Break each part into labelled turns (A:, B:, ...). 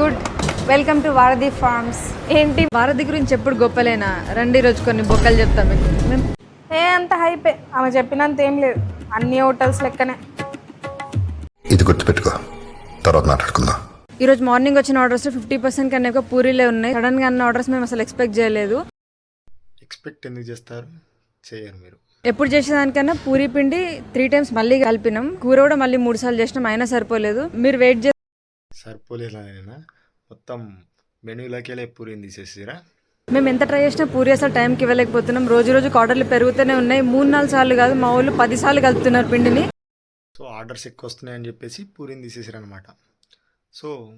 A: Good. Welcome to Varadhi farms ఏంటి? వారధి గురించి ఎప్పుడు గొప్పలేనా? రండి రోజు కొన్ని బొక్కలు చెప్తాం మీకు. మేము
B: ఏ అంత హైపే ఆమె చెప్పినంత ఏం లేదు. అన్ని హోటల్స్ లెక్కనే.
C: ఇది గుర్తుపెట్టుకో. తర్వాత మాట్లాడుకుందాం.
A: ఈ రోజు మార్నింగ్ వచ్చిన ఆర్డర్స్ ఫిఫ్టీ పర్సెంట్ కన్నా ఎక్కువ పూరీలే ఉన్నాయి. సడన్గా అన్న ఆర్డర్స్ మేము అసలు ఎక్స్పెక్ట్ చేయలేదు.
D: ఎక్స్పెక్ట్ ఎందుకు చేస్తారు? చేయరు మీరు.
A: ఎప్పుడు చేసేదానికన్నా పూరి పిండి త్రీ టైమ్స్ మళ్ళీ కలిపినాం. కూర కూడా మళ్ళీ మూడు సార్లు చేసినాం. అయినా సరిపోలేదు. మీరు వెయిట్ చేసి
D: సరిపోలేదైనా మొత్తం మెనూలోకి వెళ్ళి పూరిని తీసేసిరా.
A: మేము ఎంత ట్రై చేసినా పూరి అసలు టైంకి ఇవ్వలేకపోతున్నాం. రోజు రోజుకి ఆర్డర్లు పెరుగుతూనే ఉన్నాయి. మూడు నాలుగు సార్లు కాదు మా వాళ్ళు పది సార్లు కలుపుతున్నారు పిండిని.
D: సో ఆర్డర్స్ ఎక్కువ వస్తున్నాయని చెప్పేసి పూరిని తీసేసారనమాట సో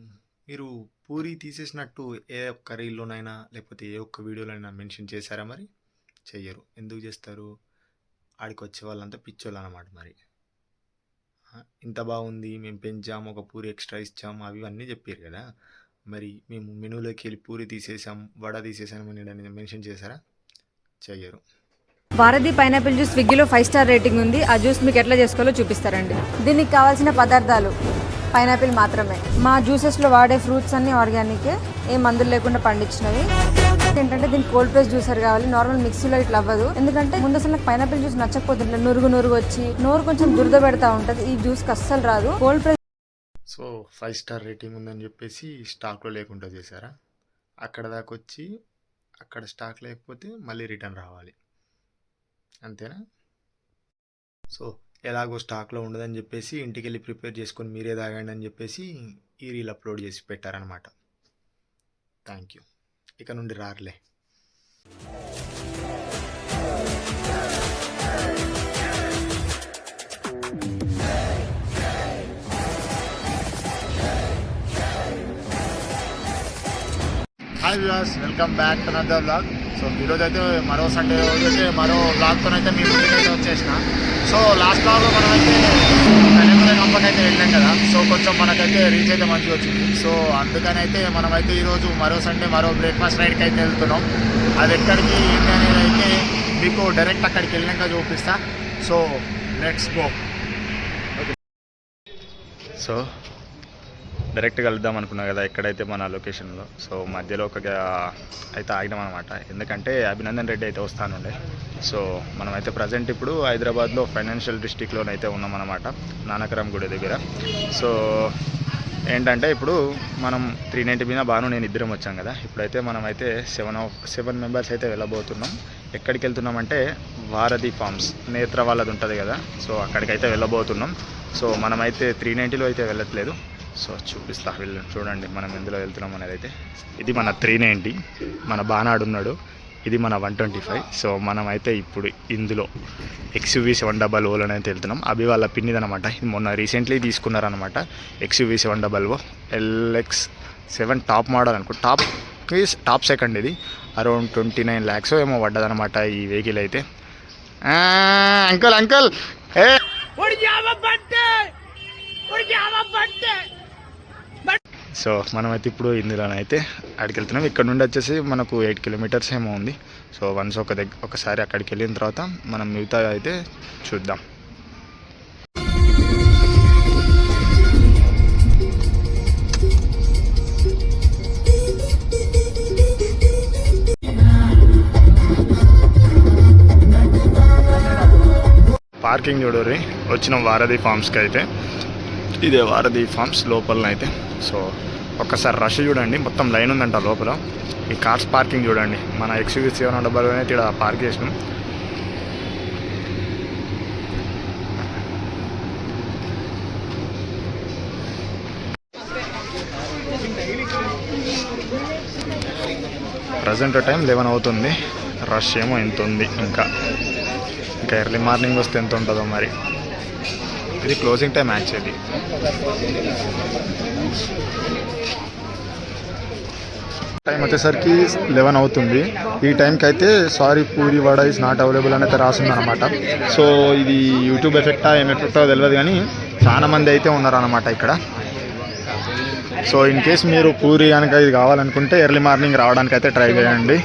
D: మీరు పూరి తీసేసినట్టు ఏ ఒక్క రీల్లోనైనా లేకపోతే ఏ ఒక్క వీడియోలోనైనా మెన్షన్ చేశారా మరి? చెయ్యరు. ఎందుకు చేస్తారు? ఆడికి వచ్చే వాళ్ళంతా పిచ్చోళ్ళు అనమాట మరి. ఇంత బాగుంది మేము పెంచాము ఒక పూరి ఎక్స్ట్రా ఇచ్చాం అవి అన్నీ చెప్పారు కదా. మరి మేము మెనూలోకి వెళ్ళి పూరి తీసేసాం వడ తీసేసాం అని మెన్షన్ చేశారా? చెయ్యరు
A: భారతి పైనాపిల్ జ్యూస్ స్విగ్గీలో ఫైవ్ స్టార్ రేటింగ్ ఉంది. ఆ జ్యూస్ మీకు ఎట్లా చేసుకోవాలో చూపిస్తారండి. దీనికి కావాల్సిన పదార్థాలు పైనాపిల్ మాత్రమే. మా జ్యూసెస్లో వాడే ఫ్రూట్స్ అన్ని ఆర్గానికే ఏ మందులు లేకుండా పండించినవి. ఏంటంటే దీనికి కోల్డ్ ప్రెస్ జ్యూసర్ కావాలి. నార్మల్ మిక్సీలో ఇట్లా అవ్వదు. ఎందుకంటే ముందు అసలు నాకు పైనాపిల్ జ్యూస్ నచ్చకపోతుంది నురుగు నురుగు వచ్చి నోరు కొంచెం దురద పెడతా ఉంటుంది. ఈ జ్యూస్కి అస్సలు రాదు. Cold press
D: so five star rating ఉందని చెప్పేసి స్టాక్లో లేకుండా చేశారా? అక్కడ దాకా వచ్చి అక్కడ స్టాక్ లేకపోతే మళ్ళీ రిటర్న్ రావాలి. అంతేనా? సో ఎలాగో స్టాక్లో ఉండదని చెప్పేసి ఇంటికి వెళ్ళి ప్రిపేర్ చేసుకొని మీరే తాగండి అని చెప్పేసి ఈ రీల్ అప్లోడ్ చేసి పెట్టారనమాట థ్యాంక్ యూ ఇక నుండి రారులే. Hi views welcome back to another blog so ఈరోజు అయితే మరో సండే రోజు అయితే మరో వ్లాగ్తో అయితే మీ ముందుకు అయితే వచ్చేసిన. సో లాస్ట్ బ్లాగ్లో మనం అయితే కన్యాకుమారి కంపెనీ అయితే వెళ్ళాం కదా. సో కొంచెం మనకైతే రీచ్ అయితే మంచిగా వచ్చింది. సో అందుకని అయితే మనమైతే ఈరోజు మరో సండే మరో బ్రేక్ఫాస్ట్ రైడ్కి అయితే వెళ్తున్నాం. అది ఎక్కడికి ఏంటి అనేది అయితే మీకు డైరెక్ట్ అక్కడికి వెళ్ళాక చూపిస్తా. So let's go so direct కలుద్దాం అనుకున్నా కదా ఎక్కడైతే మన లొకేషన్లో. సో మధ్యలో ఒక అయితే ఆగినాం అనమాట ఎందుకంటే అభినందన్ రెడ్డి అయితే వస్తానుండే. సో మనమైతే ప్రజెంట్ ఇప్పుడు హైదరాబాద్లో ఫైనాన్షియల్ డిస్టిక్లోనైతే ఉన్నామన్నమాట నానకరం గుడి దగ్గర. సో ఏంటంటే ఇప్పుడు మనం త్రీ నైంటీ మీద బాను నేను ఇద్దరం వచ్చాం కదా. ఇప్పుడైతే మనమైతే సెవెన్ సెవెన్ మెంబర్స్ అయితే వెళ్ళబోతున్నాం. ఎక్కడికి వెళ్తున్నామంటే వారధి ఫార్మ్స్ నేత్ర వాళ్ళది ఉంటుంది కదా. సో అక్కడికైతే వెళ్ళబోతున్నాం. సో మనమైతే త్రీ నైంటీలో అయితే వెళ్ళట్లేదు. సో చూపిస్తా వెళ్ళి చూడండి మనం ఎందులో వెళ్తున్నాం అనేది అయితే. ఇది మన త్రీ నైంటీ మన బానాడు ఉన్నాడు. ఇది మన వన్ ట్వంటీ ఫైవ్ సో మనం అయితే ఇప్పుడు ఇందులో ఎక్స్యూవీ సెవెన్ డబల్ ఓలో అయితే వెళ్తున్నాం. అవి వాళ్ళ పిన్నిది అనమాట మొన్న recently తీసుకున్నారనమాట. XUV seven double O LX seven top model అనుకో టాప్ టాప్ సెకండ్ ఇది. అరౌండ్ ట్వంటీ నైన్ ల్యాక్స్ ఏమో పడ్డదనమాట ఈ వెహికల్ అయితే. అంకుల్ అంకుల్ ఏ సో మనమైతే ఇప్పుడు ఇందులోనైతే అక్కడికి వెళ్తున్నాం ఇక్కడ నుండి వచ్చేసి మనకు ఎయిట్ కిలోమీటర్స్ ఏమో ఉంది. సో వన్స్ ఒక దగ్గర ఒకసారి అక్కడికి వెళ్ళిన తర్వాత మనం మిగతా అయితే చూద్దాం. పార్కింగ్ చూడరి వచ్చిన వారధి ఫార్మ్స్కి అయితే. ఇదే వారధి ఫార్మ్స్ లోపలనైతే. సో ఒక్కసారి రష్ చూడండి. మొత్తం లైన్ ఉందంట లోపల. ఈ కార్స్ పార్కింగ్ చూడండి. మన ఎక్స్యూవీ సెవెన్ డబ్బల్ అయితే ఇక్కడ పార్క్ చేసినాం. ప్రజెంట్ టైం లెవెన్ అవుతుంది. రష్ ఏమో ఎంత ఉంది. ఇంకా. ఇంకా ఎర్లీ మార్నింగ్ వస్తే ఎంత ఉంటుందో మరి. ఇది క్లోజింగ్ టైం యాక్చువల్లీ టైం వచ్చేసరికి లెవెన్ అవుతుంది. ఈ టైంకి అయితే sorry puri vada is not available అని అయితే రాసిందనమాట సో ఇది యూట్యూబ్ ఎఫెక్టా ఏం ఎఫెక్టో తెలియదు కానీ చాలా మంది అయితే ఉన్నారనమాట ఇక్కడ. సో ఇన్ కేస్ మీరు పూరి కనుక ఇది కావాలనుకుంటే ఎర్లీ మార్నింగ్ రావడానికి అయితే ట్రై చేయండి.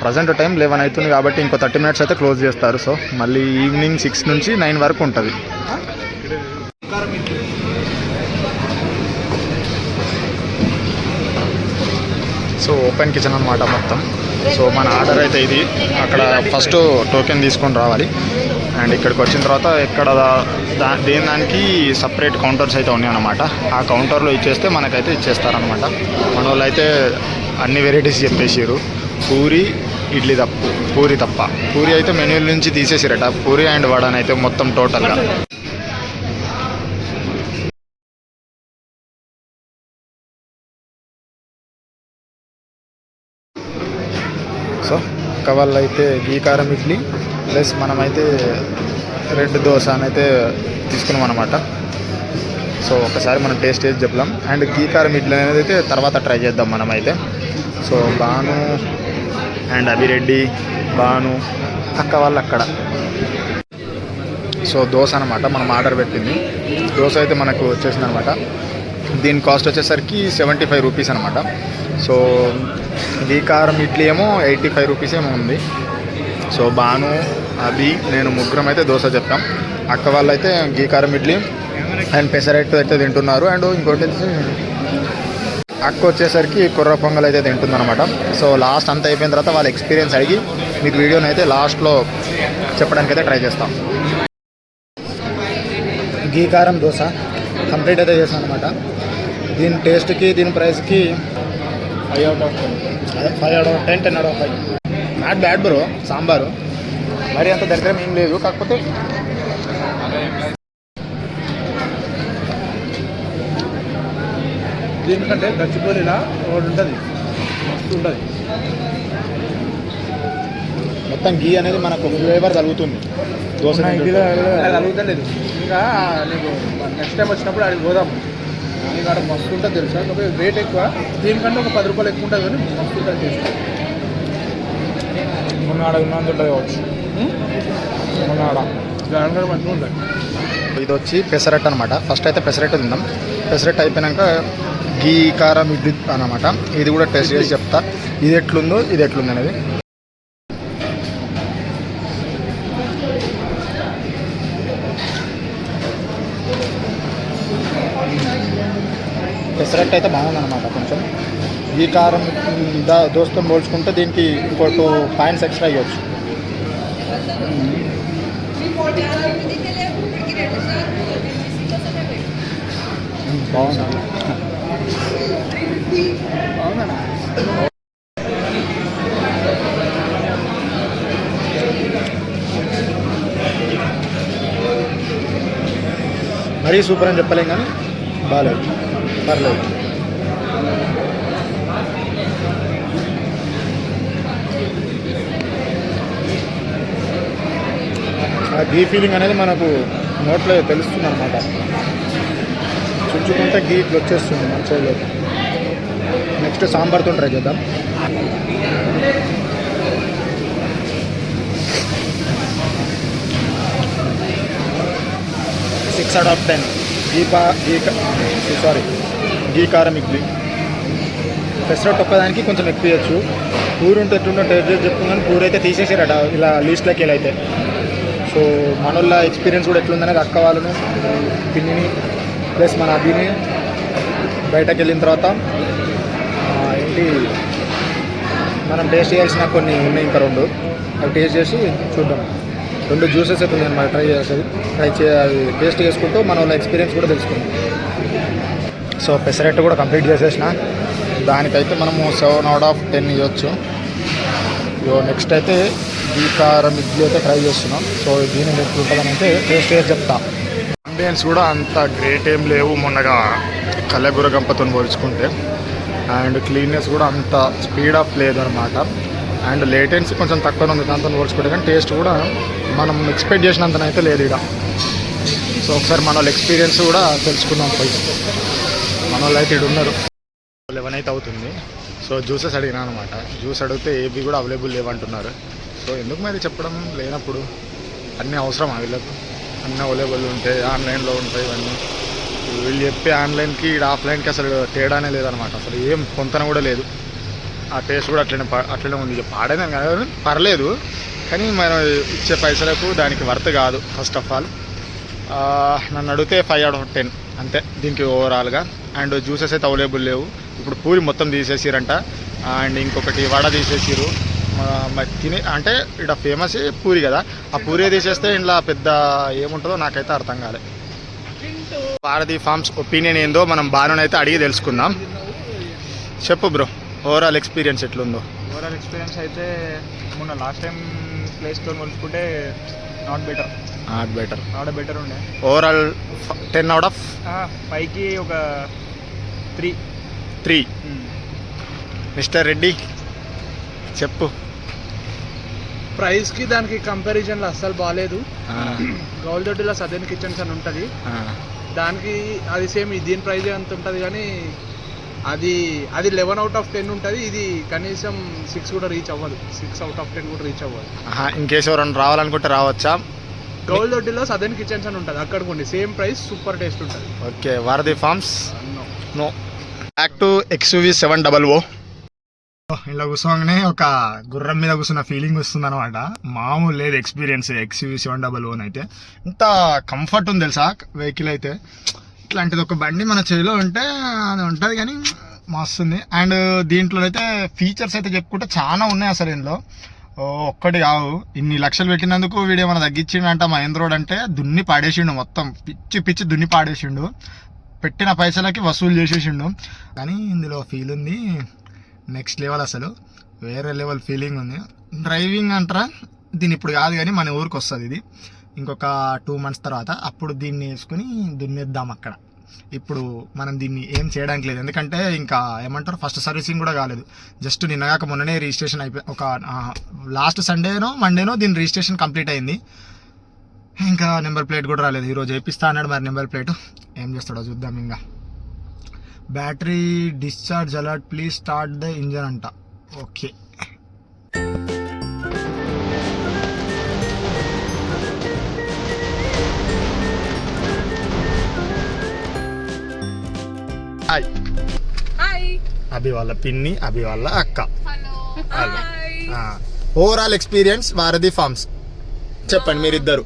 D: ప్రజెంట్ టైం లెవెన్ అవుతుంది కాబట్టి ఇంకో థర్టీ మినిట్స్ అయితే క్లోజ్ చేస్తారు. సో మళ్ళీ ఈవినింగ్ సిక్స్ నుంచి నైన్ వరకు ఉంటుంది. సో ఓపెన్ కిచెన్ అనమాట మొత్తం. సో మన ఆర్డర్ అయితే ఇది. అక్కడ ఫస్ట్ టోకెన్ తీసుకొని రావాలి. అండ్ ఇక్కడికి వచ్చిన తర్వాత ఇక్కడ దా దేని దానికి సపరేట్ కౌంటర్స్ అయితే ఉన్నాయి అనమాట ఆ కౌంటర్లో ఇచ్చేస్తే మనకైతే ఇచ్చేస్తారనమాట మన వాళ్ళు అయితే అన్ని వెరైటీస్ చెప్పేసారు పూరి ఇడ్లీ తప్ప పూరి తప్ప. పూరి అయితే మెన్యూల నుంచి తీసేసిరట. పూరి అండ్ వడ అయితే మొత్తం టోటల్గా. సో కవాళ్ళు అయితే గీ కారం ఇడ్లీ ప్లస్ మనమైతే రెడ్ దోశ అని అయితే తీసుకున్నాం అనమాట సో ఒకసారి మనం టేస్ట్ చేసి చెప్పాం అండ్ గీ కారం ఇడ్లీ అనేది అయితే తర్వాత ట్రై చేద్దాం మనమైతే. సో బాను అండ్ అభిరెడ్డి బాను అక్క వాళ్ళు అక్కడ సో దోశ అనమాట మనం ఆర్డర్ పెట్టింది. దోశ అయితే మనకు వచ్చేసింది అనమాట దీని కాస్ట్ వచ్చేసరికి సెవెంటీ ఫైవ్ రూపీస్ అనమాట సో గీ కారం ఇడ్లీ ఏమో ఎయిటీ ఫైవ్ రూపీస్ ఏమో ఉంది. సో బాను అభి నేను ముగ్గురం అయితే దోశ చెప్పాం. అక్క వాళ్ళు అయితే గీ కారం ఇడ్లీ అండ్ పెసరెట్ అయితే తింటున్నారు. అండ్ ఇంకోటి అక్క వచ్చేసరికి కుర్ర పొంగల్ అయితే తింటుందన్నమాట. సో లాస్ట్ అంతా అయిపోయిన తర్వాత వాళ్ళ ఎక్స్పీరియన్స్ అడిగి మీకు వీడియోని అయితే లాస్ట్లో చెప్పడానికి అయితే ట్రై చేస్తాం. గీ కారం దోశ కంప్లీట్ అయితే చేసాను అనమాట దీని టేస్ట్కి దీని ప్రైస్కి five out of five out of ten ten out of five not bad bro sambar. మరి అంత దగ్గర ఏం లేదు. కాకపోతే
E: దీనికంటే గచ్చిపోలిలా ఒకటి ఉంటుంది. మస్తు ఉంటుంది.
D: మొత్తం గీ అనేది మనకు ఫ్లేవర్ తగులుతుంది దోశ
E: అది అడుగుతలేదు ఇంకా నీకు నెక్స్ట్ టైం వచ్చినప్పుడు అడిగి పోదాం. నీకు అక్కడ మస్తు ఉంటుంది తెలుసా? కాకపోతే రేట్ ఎక్కువ. దీనికంటే ఒక పది రూపాయలు ఎక్కువ ఉంటుంది కానీ మస్తు ఉంటుంది టేస్ట్
D: ఉన్నంత ఉంటుంది కావచ్చు. మొన్న ఆడ
E: దానికంటే మంచిగా ఉంటుంది.
D: ఇది వచ్చి పెసరట్ అనమాట ఫస్ట్ అయితే పెసరట్ తిందాం. పెసరట్ అయిపోయినాక గీ కారం ఇడ్లీ అనమాట ఇది కూడా టేస్ట్ చేసి చెప్తా. ఇది ఎట్లుందో ఇది ఎట్లుంది అనేది. పెసరట్ అయితే బాగుందన్నమాట కొంచెం. ఈ కారం దా దోస్తో పోల్చుకుంటే దీనికి ఇంకో టూ పాయింట్స్ ఎక్స్ట్రా ఇవ్వచ్చు. బాగుంది. మరీ సూపర్ అని చెప్పలేం కానీ బాగాలేదు. పర్లేదు. ఆ గీ ఫీలింగ్ అనేది మనకు నోట్లో తెలుస్తుంది అనమాట చుంచుకుంటే గీ ఇట్లా వచ్చేస్తుంది మంచిగా నెక్స్ట్ సాంబార్తో ట్రై చేద్దాం. Six out of ten ghee పా గీ సారీ గీ కారం ఇడ్లీ పెసరట్ ఒక్కదానికి కొంచెం ఎక్కువ ఇవ్వచ్చు. పూరి ఉంటే ఎట్లుంటే టేస్ట్ చేసి చెప్తున్నాను పూరి అయితే తీసేసారట ఇలా లీస్ట్లోకి వెళ్ళి అయితే. సో మనోళ్ళ ఎక్స్పీరియన్స్ కూడా ఎట్లుందనేది అక్క వాళ్ళను పిన్నిని ప్లస్ మన అభిని బయటకు వెళ్ళిన తర్వాత కాబట్టి మనం టేస్ట్ చేయాల్సిన కొన్ని ఉన్నాయి ఇంకా రెండు. అవి టేస్ట్ చేసి చూద్దాం. రెండు జ్యూసెస్ అయితే నేను అనమాట ట్రై చేస్తుంది ట్రై చే అవి టేస్ట్ చేసుకుంటూ మన వాళ్ళ ఎక్స్పీరియన్స్ కూడా తెలుసుకుందాం. సో పెసరెట్ కూడా కంప్లీట్ చేసేసిన. దానికైతే మనము సెవెన్ అవుట్ ఆఫ్ టెన్ ఇవ్వచ్చు. ఇగో నెక్స్ట్ అయితే ఈ కారం ఇడ్లీ అయితే ట్రై చేస్తున్నాం. సో దీని ఎట్లా ఉంటుందని అయితే టేస్ట్ చేసి చెప్తా. అంబియన్స్ కూడా అంత గ్రేట్ ఏం లేవు మొన్నగా కల్లెగూర గంపతో పోల్చుకుంటే. అండ్ క్లీన్నెస్ కూడా అంత స్పీడ్ అప్ లేదనమాట. అండ్ లేటెన్సీ కొంచెం తక్కువ ఉంది దాంతో పోల్చుకుంటే కానీ టేస్ట్ కూడా మనం ఎక్స్పెక్ట్ చేసినంతనైతే లేదు ఇక. సో ఒకసారి మన వాళ్ళ ఎక్స్పీరియన్స్ కూడా తెలుసుకుందాం పోయి. మన వాళ్ళు అయితే ఉన్నారు లెవెన్ అయితే అవుతుంది. సో జ్యూసెస్ అడిగినా అనమాట. జ్యూస్ అడిగితే ఏవి కూడా అవైలబుల్ లేవంటున్నారు. సో ఎందుకు మరి చెప్పడం లేనప్పుడు? అన్నీ అవసరం వీళ్ళకు? అన్నీ అవైలబుల్ ఉంటాయి ఆన్లైన్లో ఉంటాయి ఇవన్నీ. వీళ్ళు చెప్పే ఆన్లైన్కి ఇక్కడ ఆఫ్లైన్కి అసలు తేడానే లేదనమాట అసలు ఏం పొంతన కూడా లేదు. ఆ టేస్ట్ కూడా అట్లనే పా- అట్లనే ఉంది. పాడేదాం కాదు కానీ పర్లేదు. కానీ మనం ఇచ్చే పైసలకు దానికి వర్త్ కాదు ఫస్ట్ ఆఫ్ ఆల్ నన్ను అడిగితే ఫైవ్ అవుట్ ఆఫ్ టెన్ అంతే. దీనికి ఓవరాల్గా అండ్ జ్యూసెస్ అయితే అవైలబుల్ లేవు. ఇప్పుడు పూరి మొత్తం తీసేసిరంట. అండ్ ఇంకొకటి వడ తీసేసిరు మా- తినే అంటే ఇక్కడ ఫేమస్ పూరి కదా. ఆ పూరి తీసేస్తే ఇంట్లో పెద్ద ఏముంటుందో నాకైతే అర్థం కాలేదు భారతి ఫార్మ్స్ ఒపీనియన్ ఏందో మనం బాను అయితే అడిగి తెలుసుకుందాం. చెప్పు బ్రో ఓవరాల్ ఎక్స్పీరియన్స్ ఎట్లుందో?
F: ఓవరాల్ ఎక్స్పీరియన్స్ అయితే మొన్న లాస్ట్ టైం ప్లేస్తో పోల్చుకుంటే not better
D: not better
F: not better ఉండే.
D: ఓవరాల్ టెన్ అవుట్ ఆఫ్
F: పైకి ఒక త్రీ
D: త్రీ మిస్టర్ రెడ్డి చెప్పు.
E: ప్రైస్కి దానికి కంపారిజన్లో అస్సలు బాగాలేదు
D: ఆ,
E: గౌల్దొడ్డిలో సదర్న్ కిచెన్స్ అని ఉంటుంది.
D: ఆ,
E: దానికి అది సేమ్ దీని ప్రైజ్ అంత ఉంటుంది కానీ అది అది లెవెన్ అవుట్ ఆఫ్ టెన్ ఉంటుంది. ఇది కనీసం సిక్స్ కూడా రీచ్ అవ్వదు. సిక్స్ అవుట్ ఆఫ్ టెన్ కూడా రీచ్ అవ్వదు.
D: ఆహా, ఇన్ కేసు ఎవరైనా రావాలనుకుంటే రావచ్చా?
E: గౌల్ దొడ్డిలో సదర్న్ కిచెన్స్ అని ఉంటుంది. అక్కడికి ఉండి సేమ్ ప్రైస్ సూపర్ టేస్ట్ ఉంటుంది.
D: Okay Varadhi farms. No. Back to XUV seven double O. ఇలా కూర్చోగానే ఒక గుర్రం మీద కూర్చున్న ఫీలింగ్ వస్తుంది అనమాట మామూలు లేదు experience XUV seven double O అయితే. ఇంత కంఫర్ట్ ఉంది తెలుసా వెహికల్ అయితే. ఇట్లాంటిది ఒక బండి మన చేతిలో ఉంటే అది ఉంటుంది కానీ మస్తుంది. అండ్ దీంట్లో అయితే ఫీచర్స్ అయితే చెప్పుకుంటే చాలా ఉన్నాయి అసలు ఇందులో. ఓ, ఒక్కటి కావు. ఇన్ని లక్షలు పెట్టినందుకు వీడు ఏమైనా తగ్గించిండంట మహేంద్రోడ్ అంటే దున్ని పాడేసిండు మొత్తం. పిచ్చి పిచ్చి దున్ని పాడేసిండు. పెట్టిన పైసలకి వసూలు చేసేసిండు. కానీ ఇందులో ఫీల్ ఉంది. నెక్స్ట్ లెవెల్ అసలు. వేరే లెవెల్ ఫీలింగ్ ఉంది. డ్రైవింగ్ అంటారా? దీని ఇప్పుడు కాదు కానీ మన ఊరికి వస్తుంది ఇది. ఇంకొక టూ మంత్స్ తర్వాత అప్పుడు దీన్ని వేసుకుని దున్నేద్దాం అక్కడ. ఇప్పుడు మనం దీన్ని ఏం చేయడానికి లేదు. ఎందుకంటే ఇంకా ఏమంటారు? ఫస్ట్ సర్వీసింగ్ కూడా కాలేదు. జస్ట్ నిన్నగాక మొన్ననే రిజిస్ట్రేషన్ అయిపోయి ఒక లాస్ట్ సండేనో మండేనో దీని రిజిస్ట్రేషన్ కంప్లీట్ అయింది. ఇంకా నెంబర్ ప్లేట్ కూడా రాలేదు. ఈరోజు వేపిస్తా అన్నాడు మరి నెంబర్ ప్లేట్. ఏం చేస్తాడో చూద్దాం ఇంకా. Battery discharge alert please start the engine అంట. ఓకే హాయ్
B: హాయ్
D: అభి వాళ్ళ పిన్ని అభి వాళ్ళ అక్క. ఓవరాల్ ఎక్స్పీరియన్స్ భారతి ఫార్మ్స్ చెప్పండి మీరిద్దరు.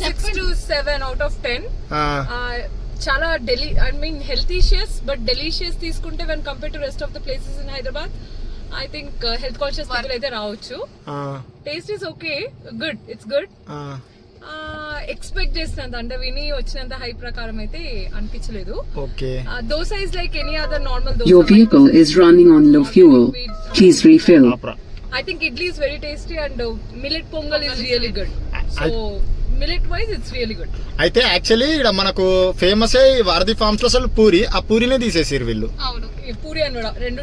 B: Six to seven out of ten చాలా deli I mean healthicious but delicious తీసుకుంటే when compare to rest of the places in Hyderabad I think health conscious people అయితే రావచ్చు. Taste is okay good it's good expect చేసినంత అంటే విని వచ్చినంత high ప్రకారం అయితే అనిపించలేదు.
D: Okay.
B: Dosa is like any other normal
G: Your vehicle is running on low fuel. Please refill.
B: I think idli is very tasty and uh, millet pongal is really good. So
D: అయితే actually ఇక్కడ మనకు famous వారధి ఫార్మ్స్లో అసలు పూరి ఆ పూరినే తీసేసారు వీళ్ళు.
B: అవును. ఈ పూరి అని కూడా రెండు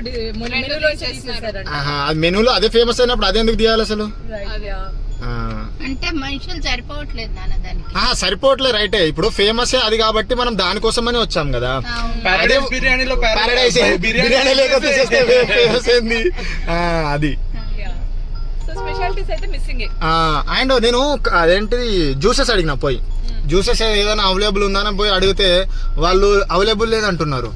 B: మెనూలో చేసేసారంట
D: అది మెనూలో అదే ఫేమస్ అయినప్పుడు అదే ఎందుకు తీయాలి అసలు.
H: అంటే మనుషులు సరిపోవట్లేదు నాన్న దానికి.
D: ఆ, సరిపోవట్లే రైటే. ఇప్పుడు ఫేమస్ అది కాబట్టి మనం దానికోసమని వచ్చాం కదా.
E: Paradise బిర్యానీలో
D: బిర్యానీ లేకపోతే ఫేమస్ ఏంది? ఆ, అది.
B: అయితే మిస్సింగ్.
D: అండ్ నేను అదేంటిది జ్యూసెస్ అడిగిన పోయి. జ్యూసెస్ ఏదైనా అవైలబుల్ ఉందని పోయి అడిగితే వాళ్ళు అవైలబుల్ లేదంటున్నారు.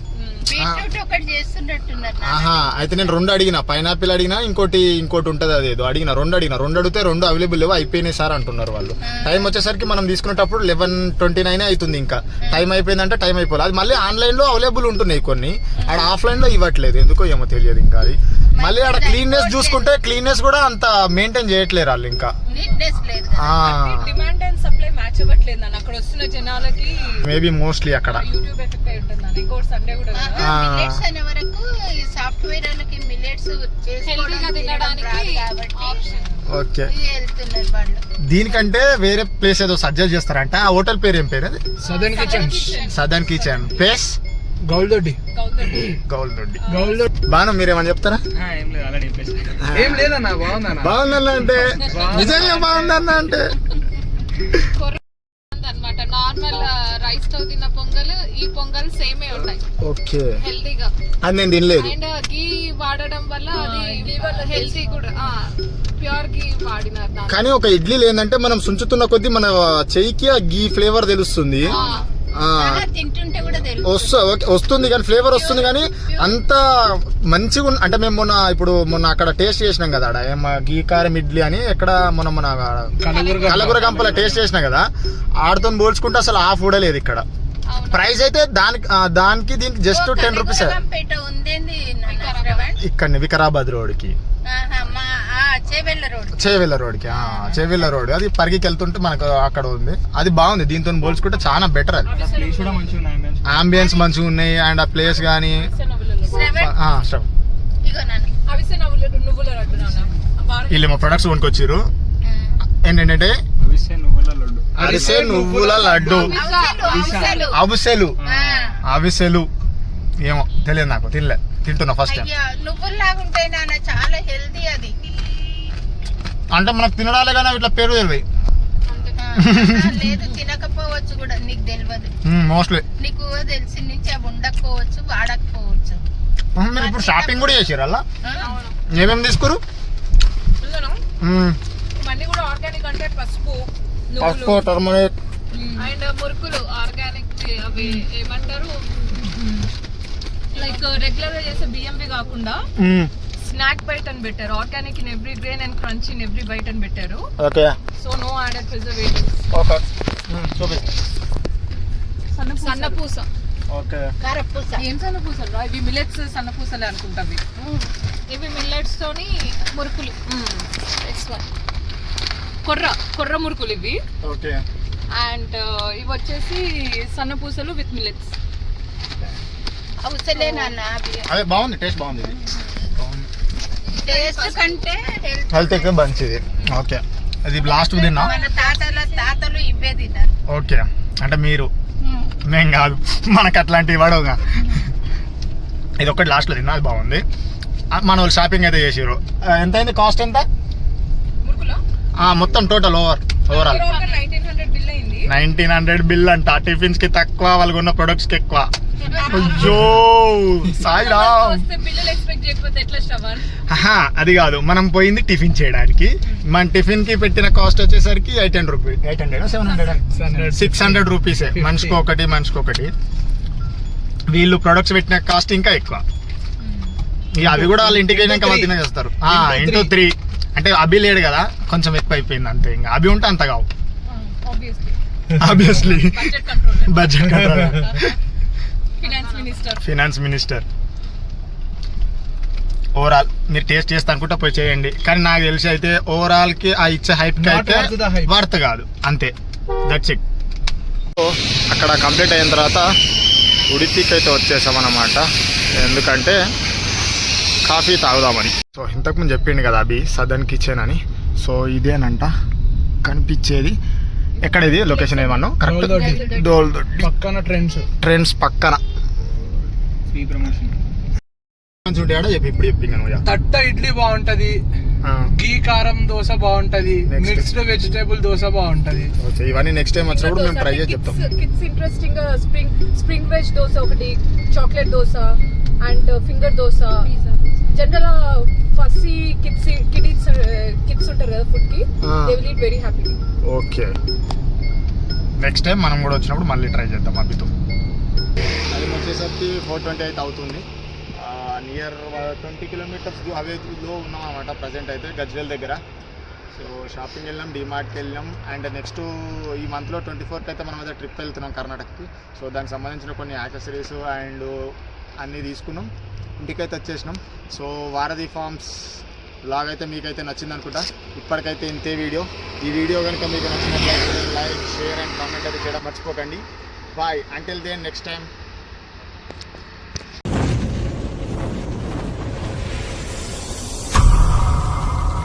D: అయితే నేను రెండు అడిగిన. పైనాపిల్ అడిగినా ఇంకోటి ఇంకోటి ఉంటుంది అదేదో అడిగిన. రెండు అడిగిన. రెండు అడిగితే రెండు అవైలబుల్ లేవు అయిపోయినాయి సార్ అంటున్నారు వాళ్ళు. టైం వచ్చేసరికి మనం తీసుకునేటప్పుడు లెవెన్ ట్వంటీ నైన్ అవుతుంది ఇంకా. టైం అయిపోయిందంటే టైం అయిపోలేదు అది మళ్ళీ ఆన్లైన్లో అవైలబుల్ ఉంటున్నాయి కొన్ని. ఆడ ఆఫ్లైన్లో ఇవ్వట్లేదు. ఎందుకో ఏమో తెలియదు ఇంకా అది. మళ్ళీ ఆడ క్లీన్నెస్ చూసుకుంటే క్లీన్నెస్ కూడా అంత మెయింటైన్ చేయట్లేరు వాళ్ళు ఇంకా.
H: నీట్నెస్ లేదు కదా.
D: ఆ.
B: డిమాండ్ అండ్ సప్లై మ్యాచ్ అవ్వట్లేదు అక్కడ వస్తున్న జనాలకి
D: మేబీ మోస్ట్లీ అక్కడ.
B: యూట్యూబ్ ఎఫెక్ట్ అయి ఉంటుంది ఇంకోటి సండే కూడా కదా.
H: ఆహా,
D: ఆ.
H: మిల్లెట్స్ అనే వరకు ఈ సాఫ్ట్వేర్ మిల్లెట్స్
B: Healthy గా తినడానికి
D: ఓకే.
H: ఇది వెళ్తున్నారు వాళ్ళు.
D: దీనికంటే వేరే ప్లేస్ ఏదో సజెస్ట్ చేస్తారంట. ఆ హోటల్ పేరు ఏం పేరు అది?
E: Southern kitchen
D: southern kitchen place
E: Gouldoddi. Gouldoddi.
D: Bhanu మీరేమని చెప్తారా?
F: ఏం లేదు ఆల్రెడీ చెప్పేసి.
E: ఏం లేదన్నా బాగుందన్న
D: బాగుందన్న అంటే? నిజంగా బాగుందన్న అంటే?
I: అన్నమాట నార్మల్ రైస్తో తిన్న పొంగల్ ఈ పొంగల్ సేమే ఉన్నాయి.
D: ఓకే.
I: హెల్తీగా
D: అది నేను తినలేదు.
I: అండ్ గీ వాడడం వల్ల అది హెల్తీ కూడా ప్యూర్ గీ వాడినారు.
D: కానీ ఒక ఇడ్లీ ఏంటంటే మనం సుంచుతున్న కొద్దీ మన చెయ్యికి ఆ గీ ఫ్లేవర్ తెలుస్తుంది. వస్తు వస్తుంది కానీ ఫ్లేవర్ వస్తుంది కానీ అంత మంచిగా అంటే మేము మొన్న ఇప్పుడు మొన్న అక్కడ టేస్ట్ చేసినాం కదా ఆడ గీ కారం ఇడ్లీ అని ఎక్కడ మొన్న మన కలగుర గంపల టేస్ట్ చేసినాం కదా ఆడతో పోల్చుకుంటే అసలు ఆ ఫుడ్ లేదు ఇక్కడ. ప్రైస్ అయితే దానికి దానికి దీనికి జస్ట్ టెన్ రూపీస్.
H: కనకరామంపేట ఉందేంది నాన్న? శ్రవణ్?
D: ఇక్కడ వికారాబాద్ రోడ్కి.
H: చేవెళ్ళ రోడ్.
D: చేవెళ్ళ రోడ్కి ఆ, చేవెళ్ళ రోడ్. అది పరిగికి వెళ్తుంటే మనకు అక్కడ ఉంది. అది బాగుంది. దీంతో పోల్చుకుంటే చాలా బెటర్ అది.
F: ప్లేస్ కూడా మంచిగా ఉన్నాయి ambience.
D: అంబియన్స్ మంచిగా ఉన్నాయి. అండ్ ఆ ప్లేస్ కానీ వీళ్ళు మా ప్రొడక్ట్స్ కొనుక్కొచ్చారు ఏంటంటే?
F: అవిసె నువ్వుల లడ్డు.
D: అరిసే నువ్వుల లడ్డు.
H: అవసలు, అవసలు.
D: ఏమో తెలియదు నాకు. తినలే. తింటున్నా ఫస్ట్ టైం
H: నువ్వుల్లాగా ఉంటాయి నాన్న. చాలా హెల్తీ అది.
D: అంటే మనకు తినడాలే కానీ ఇట్లా పేరు తెలివి
H: లేదు తినకపోవచ్చు కూడా నీకు తెలియదు
D: మోస్ట్లీ
H: నీకు తెలిసి నుంచి అవి ఉండకపోవచ్చు వాడకపోవచ్చు.
D: మీరు ఇప్పుడు షాపింగ్ కూడా చేసారు అలా? ఏమేమి తీసుకురు.
B: ఇవన్నీ కూడా ఆర్గానిక్ అంటే పసుపు
D: పసుపు
B: నువ్వులు
D: టర్మరిక్
I: అండ్ మురుకులు ఆర్గానిక్ అవి ఏమంటారు?
B: లైక్ రెగ్యులర్గా చేసే బియ్యంవి కాకుండా స్నాక్ బైట్ అని పెట్టారు. Organic in every grain and crunch in every bite అని పెట్టారు.
D: Okay.
B: So no added preservatives
D: okay. చూపి.
I: సన్న పూస
D: ఓకే.
H: కారపూస.
B: ఏం సన్న పూసలు రా? ఇవి మిలెట్స్ సన్న పూసలే అనుకుంటావి
I: ఇవి మిల్లెట్స్ తోని మురుకులు. నెక్స్ట్ వన్
B: కొర్ర. కొర్ర మురుకులు ఇవి.
D: ఓకే.
B: అండ్ ఇవి వచ్చేసి సన్న పూసలు విత్ మిలెట్స్
H: అవసలే నాన్న అవి.
D: అదే బాగుంది టేస్ట్ బాగుంది ఇది.
H: టేస్ట్ కంటే హెల్త్
D: ఎక్కువ మంచిది. ఓకే. అది లాస్ట్ తిన్నా?
H: మన తాతల తాతలు ఇవే తిన్నారు.
D: ఓకే. అంటే మీరు. మేం కాదు. మనకు అట్లాంటివి పడవుగా ఇది ఒకటి లాస్ట్లో తిన్నా అది బాగుంది. మన వాళ్ళు షాపింగ్ అయితే చేసారు ఎంత అయింది కాస్ట్ ఎంత? మొత్తం total over overall
B: nineteen hundred bill
D: అంట. టిఫిన్స్కి తక్కువ వాళ్ళకు ఉన్న ప్రొడక్ట్స్కి ఎక్కువ. అయ్యో సాయిరా
B: వస్తే బిల్లులు ఎక్స్పెక్ట్ చేయకపోతే ఎట్లా శ్రవణ్?
D: ఆహా, అది కాదు. మనం పోయింది టిఫిన్ చేయడానికి. మన టిఫిన్కి పెట్టిన కాస్ట్ వచ్చేసరికి eight hundred rupees eight hundred seven hundred six hundred rupees. మనిషికి ఒకటి మనిషికి ఒకటి. వీళ్ళు ప్రొడక్ట్స్ పెట్టిన కాస్ట్ ఇంకా ఎక్కువ. ఇక అవి కూడా వాళ్ళ ఇంటికి వెళ్ళినాక వాళ్ళు తినే చేస్తారు ఇంటూ త్రీ అంటే అభి లేడు కదా కొంచెం ఎక్కువ అయిపోయింది అంతే ఇంకా. అభి ఉంటే అంత కావు.
B: Obviously budget control
D: budget
B: finance minister
D: finance minister overall మీరు టేస్ట్ చేస్తా అనుకుంటే పోయి చేయండి. కానీ నాకు తెలిసి అయితే ఓవరాల్కి ఆ ఇచ్చే
J: హైప్కి
D: అయితే. వర్త్ కాదు. అంతే. దట్స్ ఇట్ అక్కడ కంప్లీట్ అయిన తర్వాత ఉడిపికి అయితే వచ్చేసాం అన్నమాట ఎందుకంటే కాఫీ తాగుదామని. సో ఇంతకుముందు చెప్పిండు కదా అభి సదన్ కిచెన్ అని. సో ఇదేనంట. కనిపించేది ఎక్కడ ఇది? లొకేషన్ ఏమన్నా? కరెక్ట్. డోల్
J: పక్కన ట్రెండ్స్
D: ట్రెండ్స్ పక్కన.
F: Free promotion.
D: చెప్పి ఇప్పుడు.
J: తట్ట ఇడ్లీ బాగుంటది.
D: ఆ,
J: గీ కారం దోశ బాగుంటది. మిక్స్డ్ వెజిటేబుల్ దోశ బాగుంటది.
D: ఇవన్నీ నెక్స్ట్ టైం వచ్చినప్పుడు మేము ట్రై చేసి చెప్తాం.
B: Kids interesting spring spring veg dosa ఒకటి chocolate dosa and finger dosa. General fussy kids kids kids ఉంటారు కదా
D: ఫుడ్కి.
B: They will eat very happy
D: okay. Next time మనం కూడా వచ్చినప్పుడు మళ్ళీ ట్రై చేద్దాం అభితో. అది వచ్చేసరికి ఫోర్ ట్వంటీ అయితే అవుతుంది. నియర్ ట్వంటీ కిలోమీటర్స్ అవేలో ఉన్నాం అనమాట ప్రజెంట్ అయితే గజ్వేల్ దగ్గర. సో షాపింగ్ వెళ్ళాం డిమార్ట్కి వెళ్ళాం అండ్ నెక్స్ట్ ఈ మంత్లో ట్వంటీ ఫోర్త్ అయితే మనం అయితే ట్రిప్ వెళ్తున్నాం కర్ణాటకకి. సో దానికి సంబంధించిన కొన్ని యాక్సెసరీస్ అండ్ అన్నీ తీసుకున్నాం. ఇంటికైతే వచ్చేసినాం. సో వారధి ఫార్మ్స్ బ్లాగ్ అయితే మీకైతే నచ్చింది అనుకుంటా. ఇప్పటికైతే ఇంతే వీడియో. ఈ వీడియో కనుక మీకు నచ్చినట్లయితే లైక్ షేర్ అండ్ కామెంట్ అయితే చేయడం మర్చిపోకండి. Bye until then next time